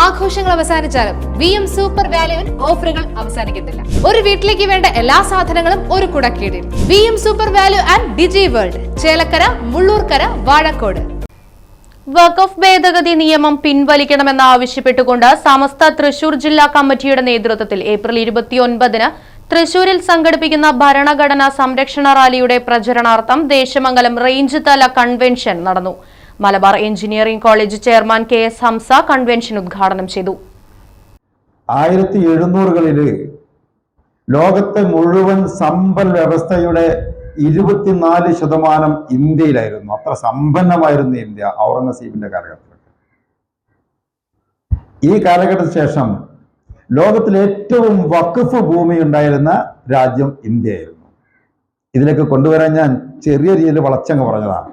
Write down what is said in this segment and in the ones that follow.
ആഘോഷങ്ങൾ അവസാനിച്ചാലും V M super വാല്യുവിൽ ഓഫറുകൾ അവസാനിക്കുന്നില്ല ഒരു വീട്ടിലേക്ക് വേണ്ട എല്ലാ സാധനങ്ങളും ഒരു കുടക്കീടിൽ. V M super value and digi world Chelakkara Mullurkara Vazhakode. വഖഫ് ഭേദഗതി നിയമം പിൻവലിക്കണമെന്ന് ആവശ്യപ്പെട്ടുകൊണ്ട് സമസ്ത തൃശൂർ ജില്ലാ കമ്മിറ്റിയുടെ നേതൃത്വത്തിൽ ഏപ്രിൽ ഇരുപത്തിയൊൻപതിന് തൃശൂരിൽ സംഘടിപ്പിക്കുന്ന ഭരണഘടനാ സംരക്ഷണ റാലിയുടെ പ്രചരണാർത്ഥം ദേശമംഗലം റേഞ്ച് തല കൺവെൻഷൻ നടന്നു. Malabar engineering college chairman K S Hamza convention ഉദ്ഘാടനം ചെയ്തു. ആയിരത്തി എഴുന്നൂറുകളിൽ ലോകത്തെ മുഴുവൻ സമ്പൽ വ്യവസ്ഥയുടെ ഇരുപത്തിനാല് ശതമാനം ഇന്ത്യയിലായിരുന്നു. അത്ര സമ്പന്നമായിരുന്നു ഇന്ത്യ ഔറംഗസീബിന്റെ കാലഘട്ടത്തിൽ ഈ കാലഘട്ടത്തിന് ശേഷം ലോകത്തിലെ ഏറ്റവും വഖഫ് ഭൂമി ഉണ്ടായിരുന്ന രാജ്യം ഇന്ത്യയായിരുന്നു. ഇതിലേക്ക് കൊണ്ടുവരാൻ ഞാൻ ചെറിയ രീതിയിൽ വളച്ചങ്ങ് പറഞ്ഞതാണ്.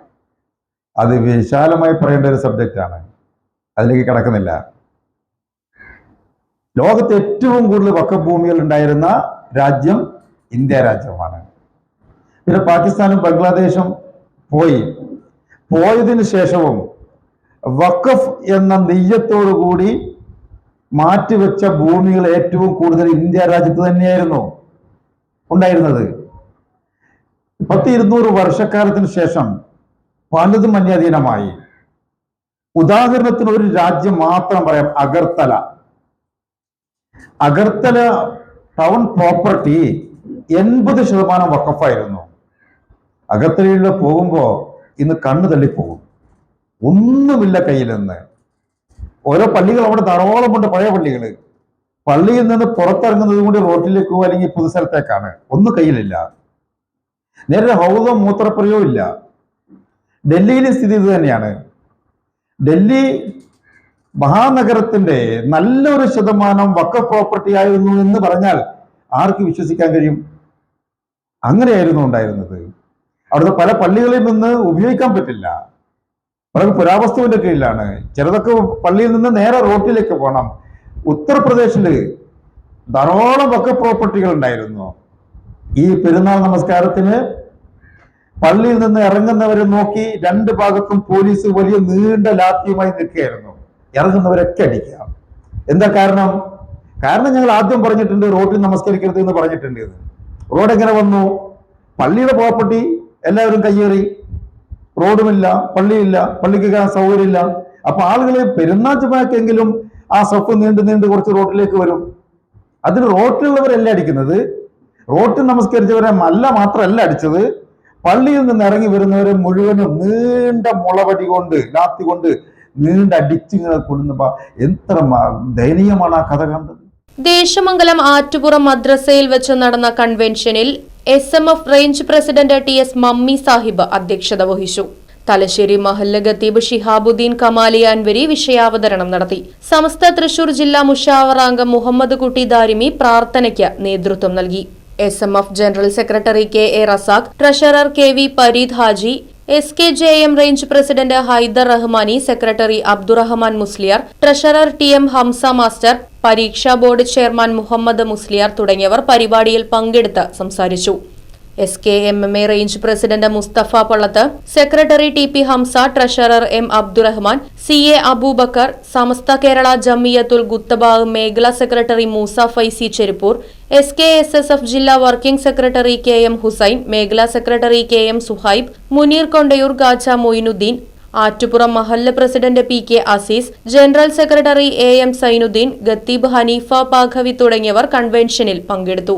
അത് വിശാലമായി പറയേണ്ട ഒരു സബ്ജക്റ്റാണ് അതിലേക്ക് കിടക്കുന്നില്ല. ലോകത്ത് ഏറ്റവും കൂടുതൽ വക്കഭൂമികൾ ഉണ്ടായിരുന്ന രാജ്യം ഇന്ത്യ രാജ്യമാണ്. പിന്നെ പാകിസ്ഥാനും ബംഗ്ലാദേശും പോയി. പോയതിനു ശേഷവും വഖഫ് എന്ന നെയ്യത്തോടു കൂടി മാറ്റിവെച്ച ഭൂമികൾ ഏറ്റവും കൂടുതൽ ഇന്ത്യ രാജ്യത്ത് തന്നെയായിരുന്നു ഉണ്ടായിരുന്നത്. പത്ത് ഇരുന്നൂറ് വർഷക്കാലത്തിന് ശേഷം പലതും അന്യാധീനമായി ഉദാഹരണത്തിന് ഒരു രാജ്യം മാത്രം പറയാം അഗർത്തല. അഗർത്തല ടൗൺ പ്രോപ്പർട്ടി എൺപത് ശതമാനം വക്കഫായിരുന്നു. അഗർത്തലയിൽ പോകുമ്പോൾ ഇന്ന് കണ്ണു തള്ളിപ്പോകും. ഒന്നുമില്ല കയ്യിൽ നിന്ന് ഓരോ പള്ളികൾ അവിടെ ധാരാളമുണ്ട് പഴയ പള്ളികൾ. പള്ളിയിൽ നിന്ന് പുറത്തിറങ്ങുന്നത് കൂടി റോട്ടിലേക്കോ അല്ലെങ്കിൽ പൊതുസ്ഥലത്തേക്കാണ്. ഒന്നും കയ്യിലില്ല. നേരെ ഹൗതം മൂത്രപ്പുരയോ ഇല്ല. ഡൽഹിയിലെ സ്ഥിതി ഇത് തന്നെയാണ്. ഡൽഹി മഹാനഗരത്തിന്റെ നല്ലൊരു ശതമാനം വക്ക പ്രോപ്പർട്ടി ആയിരുന്നു എന്ന് പറഞ്ഞാൽ ആർക്ക് വിശ്വസിക്കാൻ കഴിയും? അങ്ങനെയായിരുന്നു ഉണ്ടായിരുന്നത്. അവിടുത്തെ പല പള്ളികളിൽ നിന്ന് ഉപയോഗിക്കാൻ പറ്റില്ല. പലത് പുരാവസ്തുവിന്റെ കീഴിലാണ്. ചിലതൊക്കെ പള്ളിയിൽ നിന്ന് നേരെ റോട്ടിലേക്ക് പോകണം. ഉത്തർപ്രദേശിൽ ധാരാളം വക്ക പ്രോപ്പർട്ടികൾ ഉണ്ടായിരുന്നു. ഈ പെരുന്നാൾ നമസ്കാരത്തിന് പള്ളിയിൽ നിന്ന് ഇറങ്ങുന്നവരെ നോക്കി രണ്ട് ഭാഗത്തും പോലീസ് വലിയ നീണ്ട ലാത്തിയുമായി നിൽക്കുകയായിരുന്നു. ഇറങ്ങുന്നവരൊക്കെ അടിക്കുക. എന്താ കാരണം? കാരണം ഞങ്ങൾ ആദ്യം പറഞ്ഞിട്ടുണ്ട് റോഡിൽ നമസ്കരിക്കരുത് എന്ന് പറഞ്ഞിട്ടുണ്ട്. റോഡ് എങ്ങനെ വന്നു? പള്ളിയുടെ പ്രോപ്പർട്ടി എല്ലാവരും കയ്യേറി. റോഡുമില്ല പള്ളിയില്ല പള്ളിക്ക് കയറാൻ സൗകര്യമില്ല. അപ്പൊ ആളുകൾ പെരുന്നാൾ ചുമക്കെങ്കിലും ആ സഫ് നീണ്ടു നീണ്ട് കുറച്ച് റോഡിലേക്ക് വരും. അതിന് റോട്ടിലുള്ളവരല്ല അടിക്കുന്നത്? റോട്ടിൽ നമസ്കരിച്ചവരെ അല്ല മാത്രമല്ല അടിച്ചത്. പള്ളിയിൽ നിന്ന് ഇറങ്ങി വരുന്നവരെ മുഴുവനും നീണ്ട മുളവടി കൊണ്ട് ലാത്തി കൊണ്ട് നീണ്ട അടിച്ചിങ്ങനെ കൊള്ളുന്ന എത്ര ദയനീയമാണ് ആ കഥ കണ്ടത്. ദേശമംഗലം ആറ്റുപുറം മദ്രസയിൽ വെച്ച് നടന്ന കൺവെൻഷനിൽ S M F range president T S Mammi Sahib അധ്യക്ഷത വഹിച്ചു. തലശ്ശേരി മഹല്ല ഖത്തീബ് ഷിഹാബുദ്ദീൻ കമാലി അൻവരി വിഷയാവതരണം നടത്തി. സമസ്ത തൃശൂർ ജില്ലാ മുഷാവറാംഗം മുഹമ്മദ് കുട്ടി ദാരിമി പ്രാർത്ഥനയ്ക്ക് നേതൃത്വം നൽകി. S M F general secretary K A Razak treasurer K V Pareed Haji S K J M range president Haider Rahmani secretary Abdurahman Musliyar treasurer T M Hamza master പരീക്ഷാ board chairman Muhammad Musliyar തുടങ്ങിയവർ പരിപാടിയിൽ പങ്കെടുത്ത് സംസാരിച്ചു. S K M M A range president Musthafa Pallath secretary T P Hamza treasurer M Abdurahman C A Aboobacker Samastha Kerala Jamiyathul Khutaba മേഖലാ secretary Moosa Faizy Cheruppur S K S S F ജില്ലാ working secretary K M Hussain മേഖലാ secretary K M Suhaib Muneer Kondayur ഗാച്ച Moinuddin Attupuram മഹല്ല president P K Aziz general secretary A M Zainuddin ഗത്തീബ് Haneefa Baqavi തുടങ്ങിയവർ കൺവെൻഷനിൽ പങ്കെടുത്തു.